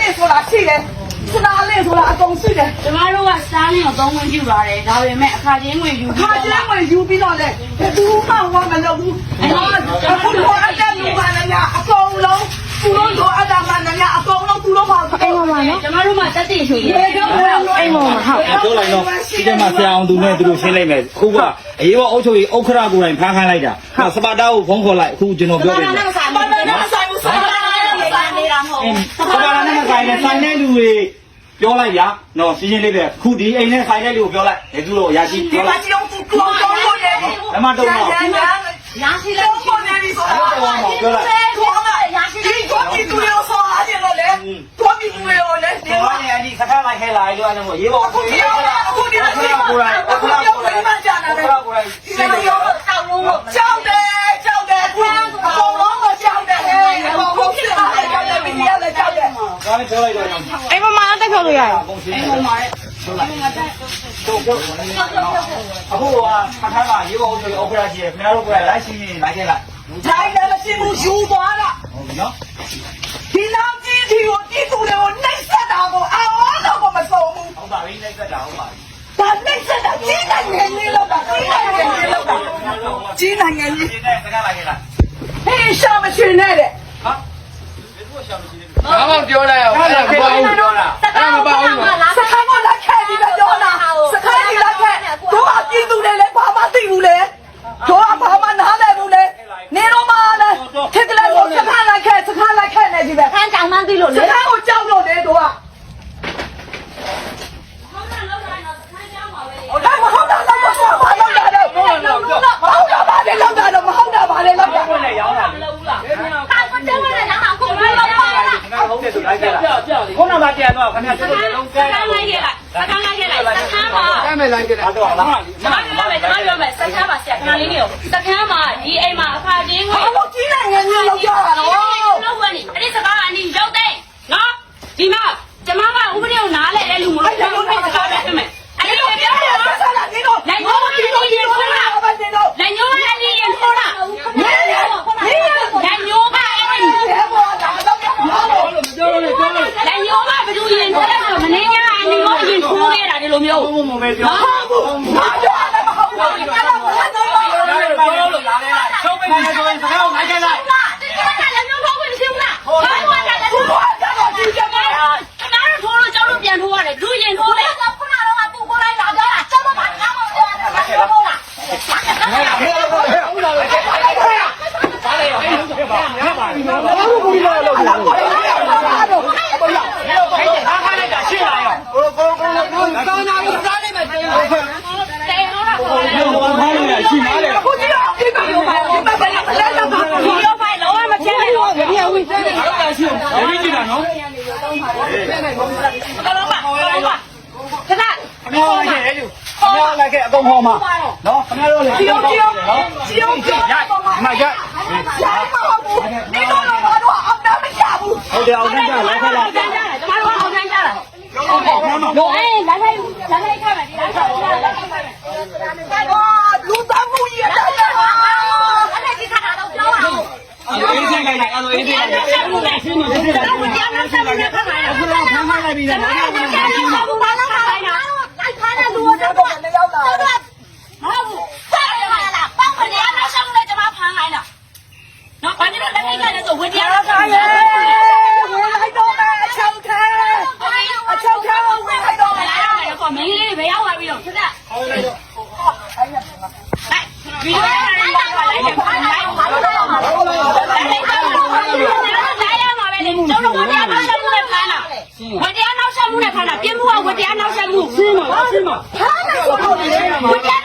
လင့်ဆိုတာရှိတယ်စတာလင့်ဆိုတာအကုန်ရှိတယ်ကျမတို့ကစားလင်းကိုသုံးဝင်ပြူလာတယ်ဒါပေမဲ့အခါချင်းဝင်ယူခါကျဲဝင်ယူပြီးတော့လေဘယ်သူမှဝါမလုပ်ဘူးအခုလိုအပ်တဲ့လူပါနေညာအကုန်လုံးသူတို့လိုအပ်တာမှနေညာအကုန်လုံးသူတို့ပါအိမ်မှာနော်ကျမတို့မှတက်တည်ရွှေရအိမ်မှာဟုတ်ပြောလိုက်တော့ဒီထဲမှာဆရာအောင်သူနဲ့သူတို့ရှင်းလိုက်မယ်အခုကအရေးပေါ်အုပ်ချုပ်ရေးဥက္ခရာကိုယ်တိုင်ဖမ်းခိုင်းလိုက်တာစပါတာကိုဖုန်းခေါ်လိုက်အခုကျွန်တော်ပြောတယ်နဲ့မဆိုင်ဘာဘူးလဲမဆိုင်ဘူးဆိုင်ပါလားဆိုင်နေတာ မဟုတ်စပါတာနဲ့ဆိုင်နဲ့ဆိုင်တဲ့လူတွေပြောလိုက်ဗျာနော်ရှင်းရှင်းလေးပဲခုဒီအိမ်နဲ့ဆိုင်တဲ့လူကိုပြောလိုက်ဒီသူတို့အရာရှိဒီပြောလိုမှာက်ကြည့်အောင်သူတော်တော်လို့နေတယ်ဓမ္မတော်တော့ညာညာရာရှိလဲတော့ပေါ်နေပြီဆိုတာပြောလိုက်ခေါ်လာရာရှိဒီကိုကြည့်သူရောဆောအားတယ်လို့လေကိုကြည့်သူရောလေဒီဒီမှာမှာနေအဒီခက်ခက်လိုက်ခဲလာလို့အဲ့လိုရေးပေါ်အုပ်ချုပ်ရေးအခုဒီမှာအခုဒီမှာအခုဒီမှာကိုယ်မှကြာနေတယ်ဥက္ခရာကိုယ်တိုင်ဒီမှာရောတောက်လို့ကြောက်တယ်ကြောက်တယ်အခုအကုန်လုံးကိုကြောက်တယ်ဟဲ့အခုခုဖြစ်လာတယ်ကြောက်တယ်မင်းရလည်းကြောက်တယ် ဒါလည်းပြောလိုက်တော့အိမ်မှာတက်ခေါ်လို့ရတယ်အကုန်ရှင်းနေပါတော့ပြောအခုကခက်ခက်လာရေးပေါ်အုပ်ချုပ်ရေးဥက္ခရာကြီးခင်ဗျားတို့ကလိုက်ရှင်းရင်လိုက်ခဲ့လိုက်တိုင်းလည်းမရှိဘူးယူသွားတာဟုတ်ပြီနော်ဒီနောက်ကြီးဒီကိုတိတူတွေကိုနှိမ့်ဆက်တာကိုအာဝါတော့မဆုံးဘူးဟုတ်ပါပြီလိုက်သက်တာဟုတ်ပါပြီဒါနှိမ့်ဆက်တာကြီးနိုင်ငံလေးလောက်တာကြီးနိုင်ငံလေးလောက်တာကြီးနိုင်ငံလေးဒီနဲ့စကားလိုက်ခဲ့လားဟေးရှာမချင်နဲ့တဲ့ဟာဒီလိုရှာမရှိသေး ဘူးဘာမှပြောလိုက်အောင်အဲ့ဒါမပေါ့ဘူးပြောတာအဲ့ဒါမပေါ့ဘူးစခန်းကလက်ခဲပြီးတော့ပြောတာစခန်းကြီးလက်ခဲတို့ကပြည်သူတွေလည်းဘာမှသိဘူးလေတို့ကဘာမှနားလည်ဘူးလေနေတော့မှလည်းခက်ကလေးကိုစခန်းလက်ခဲစခန်းလက်ခဲနေကြီးပဲခန်းကြောင်မှန်းသိလို့စလေခန်းကိုကြောက်လို့လေတို့က ဟုတ်တယ်လောက်တိုင်းတော့ခန်းကြောင်ပါပဲ ဟုတ်တယ်မဟုတ်တာတော့ဘာလို့လဲတော့ဟုတ်တာပါလေလောက်တာတော့မဟုတ်တာပါလေလောက်တာ ဘယ်နဲ့ရောင်းတာ မလုပ်ဘူးလားဟာမတဲဝင်လည်းဟာခုမလောက်ပါလား ခင်ဗျားဟုတ်တယ်ဆိုလိုက်ခဲ့လားခုနကပြန်တော့ ခင်ဗျားတို့လုံးစကန်းလိုက်ခဲ့လိုက်စကန်းလိုက်ခဲ့လိုက်စကန်းမှာကမ်းမယ်လိုက်ကြတယ်တော့လားကျမပြောမယ်ကျမပြောမယ်စကန်းမှာဆရာခဏလေးနေကိုစကန်းမှာဒီအိမ်မှာအခါချင်းဝင်ဘာလို့ကြီးနိုင်ငံကြီးလောက်ကြတာတော့လောက်ဝင်နေအဲ့ဒီစကားကအနီရောက်တဲ့နော်ဒီမှာကျမကဥပဒေကိုနားလဲတဲ့လူမလို့ကျွန်တော်ဖိတ်စကားပဲပြမယ်အဲ့ဒီလိုပြောတယ် ဆက်ဆက်လာဒီတော့ဒီတော့ဒီတော့ဒီတော့ဘာနေတော့ လက်ညိုးကလည်းရင်ထိုးတာလက်ညိုးကအဲ့ဒီ ဘယ်ပေါ်လာတော့ဘာလို့ ပြောလို့ပြောလို့ လက်ညိုးကဘယ်သူရင်ထိုးလဲဆိုမနေညာအနီကိုရင်ထိုးခဲ့တာဒီလို မျိုး ဘုံဘုံပဲပြော ဘာကြောက်လဲမဟုတ်ဘူးအဲ့ဒါဘာလို့လဲ ပြောလို့လာလဲချုပ်ပိတ်နေဆိုရင်စကားကိုလိုက်ခဲ့လိုက် ဒီကလက်ညိုးဖောက်ဝင်ရှင်းလားဟောဟောတာလက်ညိုး ဘာကြောက်တော့ဒီကြမှာ ခဏတော့ထိုးလို့ကြောက်လို့ပြန်ထိုးရတယ်လူရင်ထိုးတယ်ခုနကတော့သူ့ကိုလိုက်လာကြတာကျောင်းမှာငါ့မောင်ပြောတာလက်ညိုးဖောက်တာ ဘာလို့ဘူးလာလို့ဘာလို့လာတော့ အားခိုင်းလိုက်တာရှင်းလာရော ကောင်းတာကိုစားလိုက်မယ်တင် တယ်ဟောတာဟောတယ် ဘုံဘုံခိုင်းလိုက်တာရှင်းလာတယ် အခုကြည့်အောင်ဒီမှာရောဒီမှာဘယ်လိုလဲတော့ဘာ ဗီဒီယိုဖိုင်လုံးဝမချဲနဲ့တော့ ဒီ အဝိစားတယ်ဟုတ်တာရှင်းတယ်ဒီကြည့်တာနော်ကလုံးပါကလုံးပါခဏခမောလိုက်ခဲ့လူခမောလိုက်ခဲ့အကုန်ဟောမှာနော်ခမောတို့လည်းဒီအောင်ဒီအောင်ဒီအောင်ဒီအောင်မရရိုင်းမဟုတ်ဘူးဒီတော့တော့ဘာလို့အောင်တာမရဘူးဟုတ်တယ်အောင်ကြလိုက်ခဲ့လားကျန်ကြတယ်ကျမတို့အောင်ကျန်ကြတာဟုတ်အေးလက်လိုက်လက်လိုက်ခိုင်းမယ်ဒီလိုက်ခိုင်းမယ် လိုက်လိုက်အဲ့လိုအေးပေးလိုက်အဲ့လိုအေးပေးလိုက်အဲ့လိုအေးပေးလိုက်အဲ့လိုအေးပေးလိုက်အခုတော့ဖမ်းမလိုက်ပြီလားဘာလို့ဖမ်းမလိုက်ဘူးဘာလို့ဖမ်းမလိုက်တာတိုက်ခါတဲ့လူတို့တော့လည်းရောက်လာတယ်မဟုတ်ဘူးဖမ်းရမှာလားပေါ့မနေရတော့ရှောင်းလို့ကျွန်မဖမ်းလိုက်တာနော်ဘာဖြစ်လို့လက်ထိတ်ကလည်းဆိုဝင်တရားတော့ဆိုင်ရဲ့ဝင်လိုက်တော့မယ်အချောက်ခဲအချောက်ခဲဝင်လိုက်တော့မယ်လားကောမင်းလေးတွေဘယ်ရောက်လာပြီတော့ဆက်ဟုတ်လိုက်တော့ ကဝတရားနောက်ဆက်မှုရှင်းပါလားရှင်းပါဟာလားဆိုတော့ဝတရားနော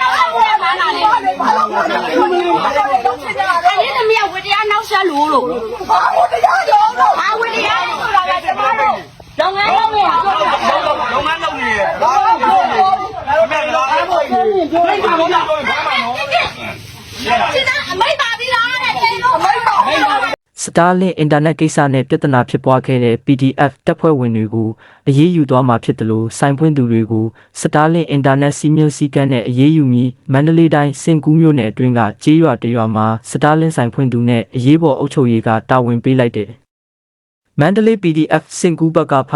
က်ဆက်မှုရပါလားလေဘာလို့ဘာလို့ဘာလို့ဖြစ်ကြတာလဲအဲ့ဒီသမီးကဝတရားနောက်ဆက်လို့လို့ဘာဝတရားရောတော့ဘာဝတရားဆိုတာကကျမတို့လုပ်ငန်းလုပ်နေလုပ်ငန်းလုပ်နေဘာလို့လုပ်နေလဲဘယ်လိုလဲမိတ်ပါဘုရားမိတ်ပါ Starlink အင်တာနက်ကိစ္စနဲ့ပြဿနာဖြစ်ပွားခဲ့တဲ့ PDF တပ်ဖွဲ့ဝင်တွေကိုအရေးယူသွားမှာဖြစ်တယ်လို့စိုင်းဖွင့်သူတွေကို Starlink အင်တာနက်စီးမျိုးစည်းကမ်းနဲ့အရေးယူပြီးမန္တလေးတိုင်းစင်ကူးမြို့နယ်အတွင်းကကြေးရွာတရွာမှာ Starlink စိုင်းဖွင့်သူနဲ့အရေးပေါ်အုပ်ချုပ်ရေးကတာဝန်ပေးလိုက်တယ်မန္တလေး PDF စင်ကူးဘက်ကဖ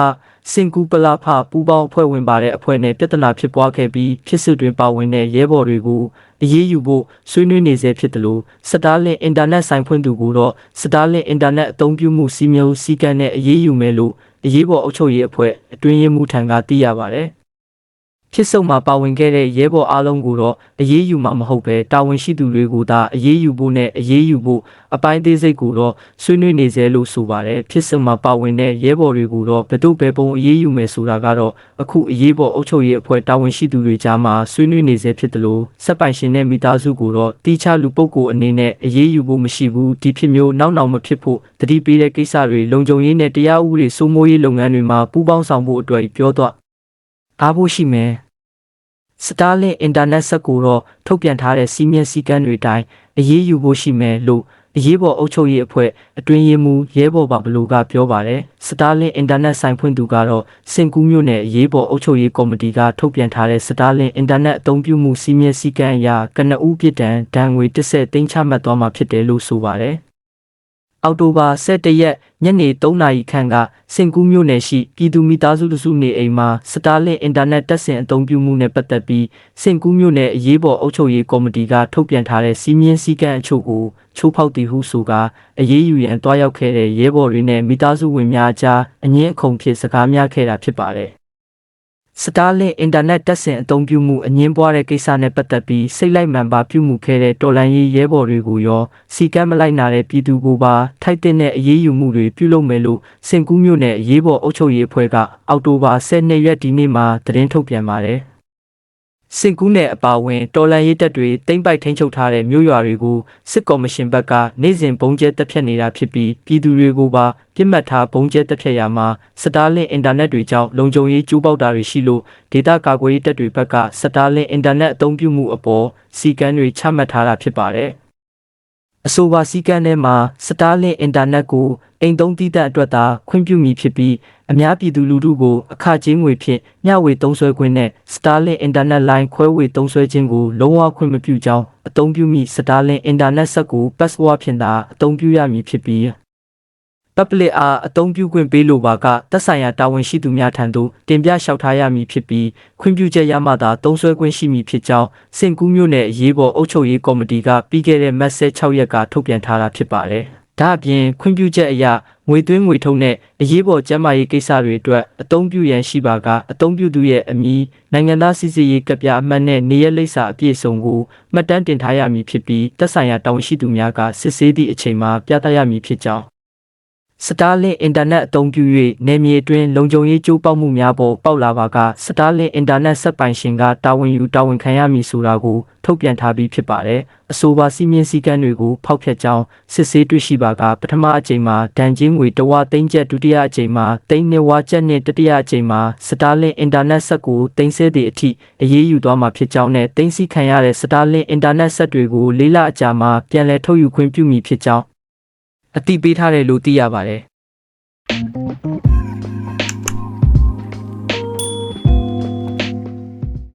စင်ကူးပလာဖပူပေါင်းအဖွဲ့ဝင်ပါတဲ့အဖွဲ့နဲ့ပြဿနာဖြစ်ပွားခဲ့ပြီးဖြစ်စစ်တွင်ပါဝင်တဲ့ရဲဘော်တွေကို အရေးယူဖို့ဆွေးနွေးနေဆဲဖြစ်တယ်လို့စတားလင်အင်တာနက်ဆိုင်ဖွင့်သူကတော့စတားလင်အင်တာနက်အသုံးပြုမှုစီမံစည်းကမ်းနဲ့အရေးယူမယ်လို့အရေးပေါ်အုပ်ချုပ်ရေးအဖွဲ့အတွင်းရေးမှူးထံကသိရပါတယ် ဖြစ်စုံမှာပါဝင်ခဲ့တဲ့ရဲဘော်အားလုံးကိုတော့အရေးယူမှာမဟုတ်ပဲတာဝန်ရှိသူတွေကိုသာအရေးယူဖို့နဲ့အရေးယူဖို့အပိုင်းသေးစိတ်ကိုတော့ဆွေးနွေးနေစေလို့ဆိုပါတယ်ဖြစ်စုံမှာပါဝင်တဲ့ရဲဘော်တွေကိုတော့ဘယ်သူဘယ်ပုံအရေးယူမယ်ဆိုတာကတော့အခုအရေးပေါ်အုပ်ချုပ်ရေးအဖွဲ့တာဝန်ရှိသူတွေကြားမှာဆွေးနွေးနေစေဖြစ်တယ်လို့စက်ပိုင်ရှင်နဲ့မိသားစုကိုတော့တီးခြားလူပုဂ္ဂိုလ်အနေနဲ့အရေးယူဖို့မရှိဘူးဒီဖြစ်မျိုးနောက်နောက်မဖြစ်ဖို့တတိပေးတဲ့ကိစ္စတွေလုံခြုံရေးနဲ့တရားဥပဒေစိုးမိုးရေးလုပ်ငန်းတွေမှာပူးပေါင်းဆောင်ဖို့အတွက်ပြောတော့ အားဖို့ရှိမယ်စတားလင်အင်တာနက်ဆက်ကိုတော့ထုတ်ပြန်ထားတဲ့စီးမြဲစည်းကမ်းတွေအတိုင်းအရေးယူဖို့ရှိမယ်လို့အရေးပေါ်အုပ်ချုပ်ရေးအဖွဲ့အတွင်းရေးမှူးရဲဘော်ပါဘလူကပြောပါတယ်စတားလင်အင်တာနက်ဆိုင်ဖွင့်သူကတော့စင်ကူးမြို့နယ်အရေးပေါ်အုပ်ချုပ်ရေးကော်မတီကထုတ်ပြန်ထားတဲ့စတားလင်အင်တာနက်အသုံးပြုမှုစီးမြဲစည်းကမ်းအရကနဦးပြည်တံဒဏ်ငွေတစ်သိန်းချမှတ်သွားမှာဖြစ်တယ်လို့ဆိုပါတယ် အောက်တိုဘာ17ရက်ညနေ3နာရီခန့်ကစင်ကူးမြို့နယ်ရှိပြည်သူမိသားစုတစုနေအိမ်မှာစတားလင်အင်တာနက်တက်ဆင်အသုံးပြုမှုနဲ့ပတ်သက်ပြီးစင်ကူးမြို့နယ်အရေးပေါ်အုပ်ချုပ်ရေးကော်မတီကထုတ်ပြန်ထားတဲ့စီးမြင်းစည်းကမ်းအချို့ကိုချိုးဖောက်တည်ဟုဆိုကာအရေးယူရန်တွားရောက်ခဲ့တဲ့ရဲဘော်တွေနဲ့မိသားစုဝင်များအကြားအငင်းအခုန်ဖြစ်စကားများခဲ့တာဖြစ်ပါတယ် စတားလင်အင်တာနက်တက်ဆင်အသုံးပြုမှုအငင်းပွားတဲ့ကိစ္စနဲ့ပတ်သက်ပြီးစိတ်လိုက်မှန်ပါပြုမှုခဲ့တဲ့တော်လန်ရေးရဲဘော်တွေကိုရောစီကမ်းမလိုက်နာတဲ့ပြည်သူကိုပါထိုက်တဲ့အရေးယူမှုတွေပြုလုပ်မယ်လို့စင်ကူးမြို့နယ်အရေးပေါ်အုပ်ချုပ်ရေးအဖွဲ့ကအောက်တိုဘာ12ရက်ဒီနေ့မှာသတင်းထုတ်ပြန်ပါတယ် စင်ကူးနယ်အပါအဝင်တော်လန်ရေးတပ်တွေတိမ့်ပိုက်ထိန်းချုပ်ထားတဲ့မြို့ရွာတွေကိုစစ်ကော်မရှင်ဘက်ကနေ့စဉ်ဘုံကျဲတပ်ဖြတ်နေတာဖြစ်ပြီးပြည်သူတွေကိုပါပြစ်မှတ်ထားဘုံကျဲတပ်ဖြတ်ရမှာစတားလင်အင်တာနက်တွေကြောင့်လုံခြုံရေးကျူးပေါက်တာတွေရှိလို့ဒေတာကာကွယ်ရေးတပ်တွေဘက်ကစတားလင်အင်တာနက်အသုံးပြုမှုအပေါ်စီကံတွေချမှတ်ထားတာဖြစ်ပါတယ် အဆိုပါစည်းကမ်းထဲမှာစတားလင်အင်တာနက်ကိုအိမ်သုံးတည်တဲ့အတွက်သာခွင့်ပြုမည်ဖြစ်ပြီးအများပြည်သူလူထုကိုအခကြေးငွေဖြင့်မျှဝေသုံးစွဲခွင့်နဲ့ Starlink Internet Line ခွဲဝေသုံးစွဲခြင်းကိုလုံးဝခွင့်မပြုကြောင်းအသုံးပြုမိ Starlink Internet ဆက်ကို password ဖြင့်သာအသုံးပြုရမည်ဖြစ်ပြီး public အားအသုံးပြုခွင့်ပေးလိုပါကသက်ဆိုင်ရာတာဝန်ရှိသူများထံသို့တင်ပြလျှောက်ထားရမည်ဖြစ်ပြီးခွင့်ပြုချက်ရမှသာသုံးစွဲခွင့်ရှိမည်ဖြစ်ကြောင်းစင်ကူးမြို့နယ်အရေးပေါ်အုပ်ချုပ်ရေးကော်မတီကပြီးခဲ့တဲ့မတ်ဆက်6ရက်ကထုတ်ပြန်ထားတာဖြစ်ပါတယ်။ဒါအပြင်ခွင့်ပြုချက်အရငွေသွင်းငွေထုတ်နဲ့အရေးပေါ်ကျန်းမာရေးကိစ္စတွေအတွက်အသုံးပြုရန်ရှိပါကအသုံးပြုသူရဲ့အမည်နိုင်ငံသားစီစစ်ရေးကပ်ပြားအမှတ်နဲ့နေရက်လိပ်စာအပြည့်အစုံကိုမှတ်တမ်းတင်ထားရမည်ဖြစ်ပြီးသက်ဆိုင်ရာတာဝန်ရှိသူများကစစ်ဆေးသည့်အချိန်မှာပြသရမည်ဖြစ်ကြောင်း Starlink အင်တာနက်အသုံးပြု၍နယ်မြေအတွင်းလုံခြုံရေးကြိုးပေါက်မှုများပေါ်ပေါက်လာပါက Starlink အင်တာနက်ဆက်ပိုင်ရှင်ကတာဝန်ယူတာဝန်ခံရမည်ဆိုတာကိုထုတ်ပြန်ထားပြီးဖြစ်ပါတယ်။အဆိုပါစီမင်းစည်းကမ်းတွေကိုဖောက်ဖျက်ကြောင်းစစ်ဆေးတွေ့ရှိပါကပထမအကြိမ်မှာဒဏ်ချင်းငွေတဝသိန်းကျပ်ဒုတိယအကြိမ်မှာသိန်းနှစ်ဝကျပ်နဲ့တတိယအကြိမ်မှာ Starlink အင်တာနက်ဆက်ကိုတင်ဆက်သည့်အထိအရေးယူသွားမှာဖြစ်ကြောင်းနဲ့တင်စီခံရတဲ့ Starlink အင်တာနက်ဆက်တွေကိုလေးလအကြာမှာပြန်လည်ထုတ်ယူခွင့်ပြုမည်ဖြစ်ကြောင်း အတိပေးထားတယ်လို့သိရပါတယ်